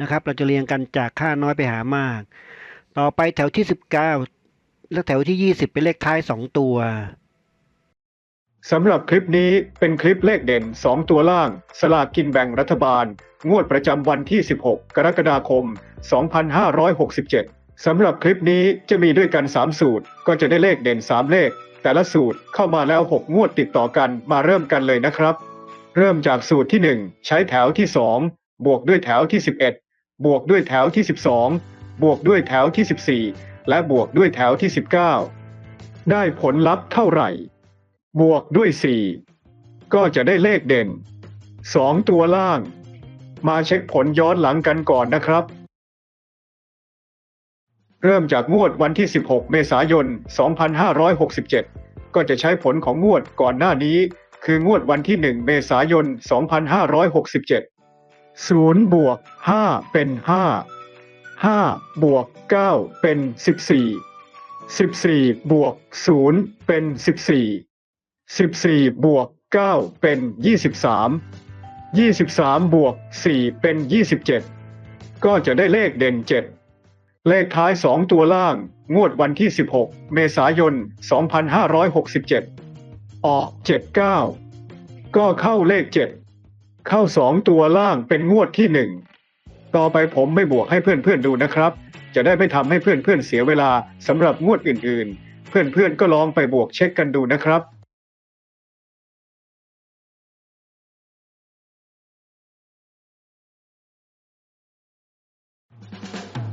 นะครับ เราจะเรียงกันจากค่าน้อยไปหามาก ต่อไปแถวที่ 19 และแถวที่ 20 เป็นเลขท้าย 2 ตัวสำหรับคลิปนี้เป็นคลิปเลขเด่น 2 ตัวล่าง สลากกินแบ่งรัฐบาล งวดประจำวันที่ 16 กรกฎาคม 2567 สำหรับคลิปนี้จะมีด้วยกัน 3 สูตร ก็จะได้เลขเด่น 3 เลข แต่ละสูตรเข้ามาแล้ว 6 งวดติดต่อกันมาเริ่มกันเลยนะครับ เริ่มจากสูตรที่ 1 ใช้แถวที่ 2 บวกด้วยแถวที่ 11 บวกด้วยแถวที่ 12 บวกด้วยแถวที่ 14 และบวกด้วยแถวที่ 19 ได้ผลลัพธ์เท่าไหร่ บวกด้วย 4 ก็จะได้เลขเด่น 2 ตัวล่าง มาเช็คผลย้อนหลังกันก่อนนะครับ เริ่มจากงวดวันที่ 16 เมษายน 2567 ก็จะใช้ผลของงวดก่อนหน้านี้ คืองวดวันที่ 1 เมษายน 2567 0บวก5เป็น5 5บวก9เป็น14 14บวก0เป็น14 14บวก9เป็น23 23บวก4เป็น27ก็จะได้เลขเด่น7เลขท้าย2ตัวล่าง งวดวันที่ 16 เมษายน 2567 ออก 79 ก็เข้าเลข 7 เข้า2ตัวล่างเป็นงวดที่1ต่อไปผมไม่บวกให้เพื่อนๆดูนะครับ จะได้ไม่ทำให้เพื่อนๆเสียเวลาสำหรับงวดอื่นๆ เพื่อนๆก็ลองไปบวกเช็คกันดูนะครับ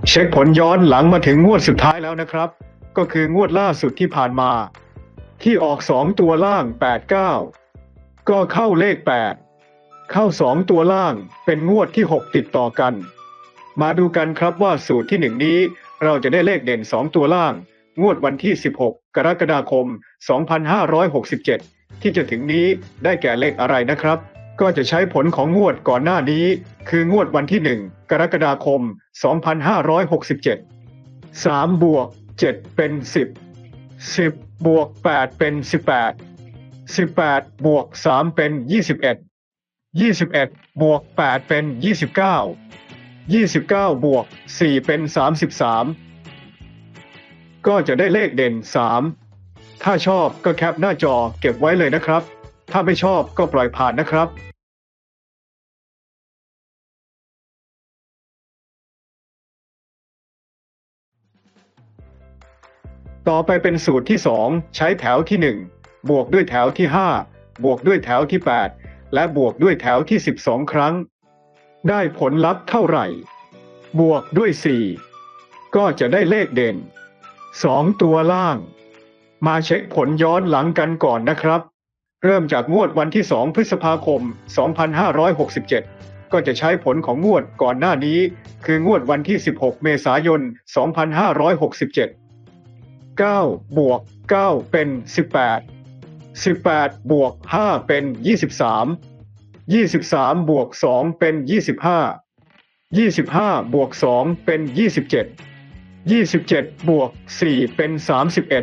เช็คผลย้อนหลังมาถึงงวดสุดท้ายแล้วนะครับ ก็คืองวดล่าสุดที่ผ่านมา ที่ออก2ตัวล่าง 89 ก็เข้าเลข 8 เข้า2ตัวล่างเป็นงวดที่ 6 ติดต่อกัน มาดูกันครับว่าสูตรที่1นี้ เราจะได้เลขเด่น2ตัวล่าง งวดวันที่ 16 กรกฎาคม 2567 ที่จะถึงนี้ได้แก่เลขอะไรนะครับ ก็จะใช้ผลของงวดก่อนหน้านี้ คืองวดวันที่ 1 กรกฎาคม 2567 3 บวก 7 เป็น 10 10 บวก 8 เป็น 18 18 บวก 3 เป็น 21 21บวก8เป็น29 29บวก4เป็น33ก็จะได้เลขเด่น3ถ้าชอบก็แคปหน้าจอเก็บไว้เลยนะครับ ถ้าไม่ชอบก็ปล่อยผ่านนะครับต่อไปเป็นสูตรที่ 2 ใช้แถวที่ 1 บวกด้วยแถวที่ 5 บวกด้วยแถวที่8 และบวกด้วยแถวที่ 12 ครั้ง ได้ผลลัพธ์เท่าไหร่ บวกด้วย 4 ก็จะได้เลขเด่น 2 ตัวล่าง มาเช็คผลย้อนหลังกันก่อนนะครับ เริ่มจากงวดวันที่ 2 พฤษภาคม 2567 ก็จะใช้ผลของงวดก่อนหน้านี้ คืองวดวันที่ 16 เมษายน 2567 9 บวก 9 เป็น 18 18บวก5เป็น23 23บวก2เป็น25 25บวก2เป็น27 27บวก4เป็น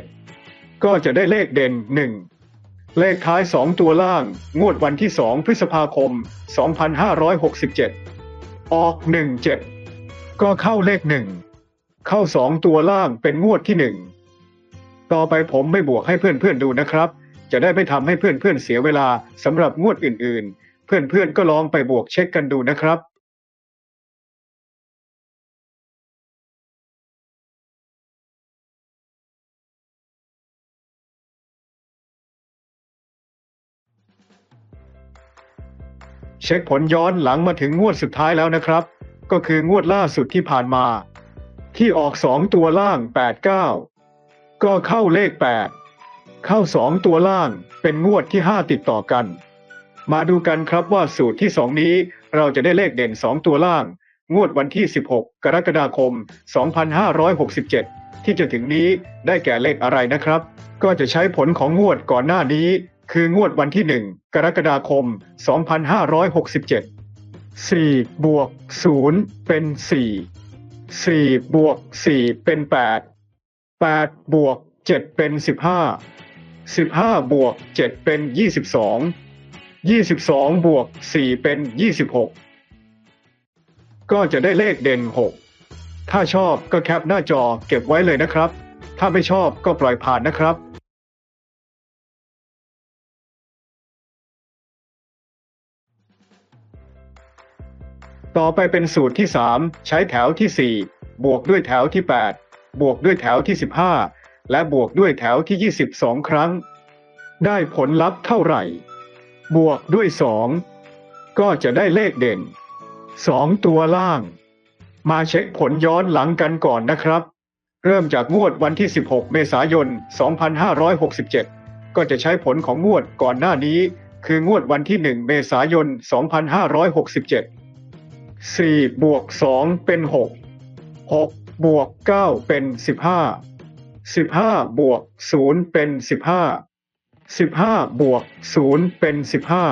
31ก็จะได้เลขเด่น1เลขท้าย2ตัวล่าง งวดวันที่2พฤษภาคม2567ออก17ก็เข้าเลข1เข้า2ตัวล่างเป็นงวดที่1ต่อไปผมไม่บวกให้เพื่อนๆดูนะครับ จะได้ไม่ทำให้เพื่อนๆเสียเวลาสำหรับงวดอื่นๆ เพื่อนๆก็ลองไปบวกเช็คกันดูนะครับเช็คผลย้อนหลังมาถึงงวดสุดท้ายแล้วนะครับ ก็คืองวดล่าสุดที่ผ่านมา ที่ออก 2 ตัวล่าง 89 ก็เข้าเลข 8 เข้า2ตัวล่างเป็นงวดที่5ติดต่อกัน มาดูกันครับว่าสูตรที่2นี้เราจะได้เลขเด่น2ตัวล่าง งวดวันที่ 16 กรกฎาคม 2567 ที่จะถึงนี้ได้แก่เลขอะไรนะครับ ก็จะใช้ผลของงวดก่อนหน้านี้ คืองวดวันที่ 1 กรกฎาคม 2567 4บวก0เป็น 4 4บวก4เป็น 8 8บวก7เป็น 15 15บห้าบวก7เป็น22 22บสองยี่สิบสองบวก4เป็น26ก็จะได้เลขเด่น6ถ้าชอบก็แคปหน้าจอเก็บไว้เลยนะครับ ถ้าไม่ชอบก็ปล่อยผ่านนะครับต่อไปเป็นสูตรที่ 3 ใช้แถวที่ 4 บวกด้วยแถวที่ 8 บวกด้วยแถวที่ 15 และบวกด้วยแถวที่ 22 ครั้ง ได้ผลลัพธ์เท่าไหร่ บวกด้วย 2 ก็จะได้เลขเด่น 2 ตัวล่าง มาเช็คผลย้อนหลังกันก่อนนะครับ เริ่มจากงวดวันที่ 16 เมษายน 2567 ก็จะใช้ผลของงวดก่อนหน้านี้ คืองวดวันที่ 1 เมษายน 2567 4 บวก 2 เป็น 6 6 บวก 9 เป็น 15 สิบห้าบวกศูนย์เป็นสิบห้าสิบห้าบวกศูนย์เป็นสิบห้า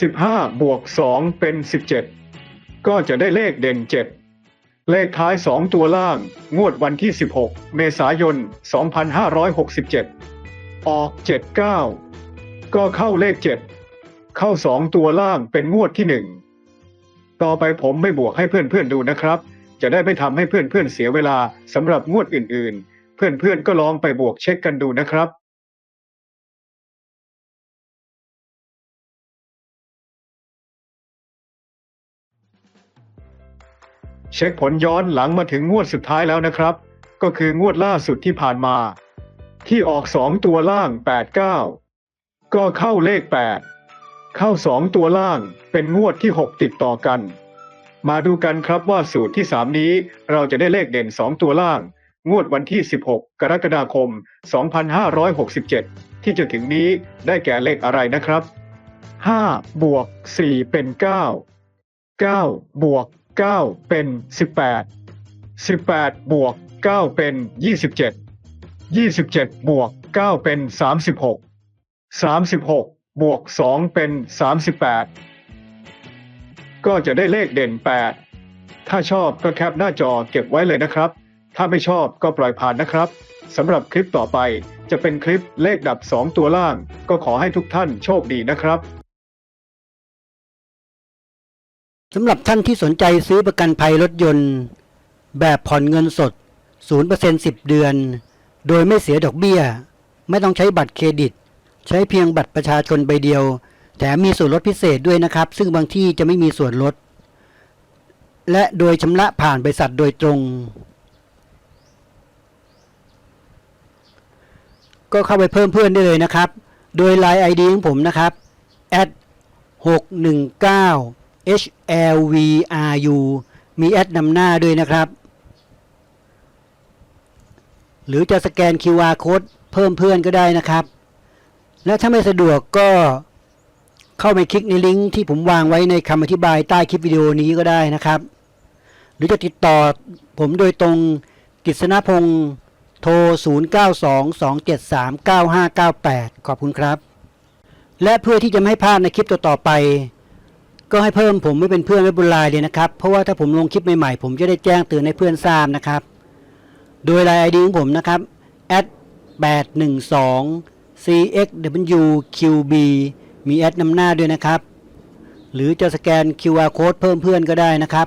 สิบห้าบวกสองเป็นสิบเจ็ดก็จะได้เลขเด่นเจ็ดเลขท้ายสองตัวล่าง งวดวันที่สิบหกเมษายนสองพันห้าร้อยหกสิบเจ็ดออกเจ็ดเก้าก็เข้าเลขเจ็ดเข้าสองตัวล่างเป็นงวดที่หนึ่งต่อไปผมไม่บวกให้เพื่อนเพื่อนดูนะครับ จะได้ไม่ทำให้เพื่อนเพื่อนเสียเวลาสำหรับงวดอื่นๆ เพื่อนๆก็ลองไปบวกเช็คกันดูนะครับเช็คผลย้อนหลังมาถึงงวดสุดท้ายแล้วนะครับ ก็คืองวดล่าสุดที่ผ่านมา ที่ออก 2 ตัวล่าง 89 ก็เข้าเลข 8 เข้า 2 ตัวล่างเป็นงวดที่ 6 ติดต่อกัน มาดูกันครับว่าสูตรที่ 3 นี้เราจะได้เลขเด่น 2 ตัวล่าง งวดวันที่ 16 กรกฎาคม 2567 ที่จะถึงนี้ได้แก่เลขอะไรนะครับ 5 บวก 4 เป็น 9 9 บวก 9 เป็น 18 18 บวก 9 เป็น 27 27 บวก 9 เป็น 36 36 บวก 2 เป็น 38 ก็จะได้เลขเด่น 8 ถ้าชอบก็แคปหน้าจอเก็บไว้เลยนะครับ ถ้าไม่ชอบก็ปล่อยผ่านนะครับสำหรับคลิปต่อไปจะเป็นคลิปเลขดับ 2 ตัวล่าง ก็ขอให้ทุกท่านโชคดีนะครับสำหรับท่านที่สนใจซื้อประกันภัยรถยนต์ แบบผ่อนเงินสด 0% 10 เดือน โดยไม่เสียดอกเบี้ย ไม่ต้องใช้บัตรเครดิต ใช้เพียงบัตรประชาชนใบเดียว แถมมีส่วนลดพิเศษด้วยนะครับ ซึ่งบางที่จะไม่มีส่วนลด และโดยชำระผ่านบริษัทโดยตรง ก็เข้าไปเพิ่มเพื่อนได้เลยนะครับ โดย Line ID ของผมนะครับ at 619 H L V R U มีแอดนำหน้าด้วยนะครับ หรือจะสแกน QR code เพิ่มเพื่อนก็ได้นะครับ และถ้าไม่สะดวกก็เข้าไปคลิกในลิงก์ที่ผมวางไว้ในคำอธิบายใต้คลิปวิดีโอนี้ก็ได้นะครับ หรือจะติดต่อผมโดยตรงกิษณพงศ์ ทร 0922739598 ขอบคุณครับ และเพื่อที่จะไม่ให้พลาดในคลิปต่อๆไป ก็ให้เพิ่มผมไม่เป็นเพื่อนไว้บนไลน์เลยนะครับ เพราะว่าถ้าผมลงคลิปใหม่ๆ ผมจะได้แจ้งเตือนให้เพื่อนทราบนะครับ โดยไลน์ ID ของผมนะครับ 812 cxwqb มีแอดนำหน้าด้วยนะครับ หรือจะสแกน QR code เพิ่มเพื่อนก็ได้นะครับ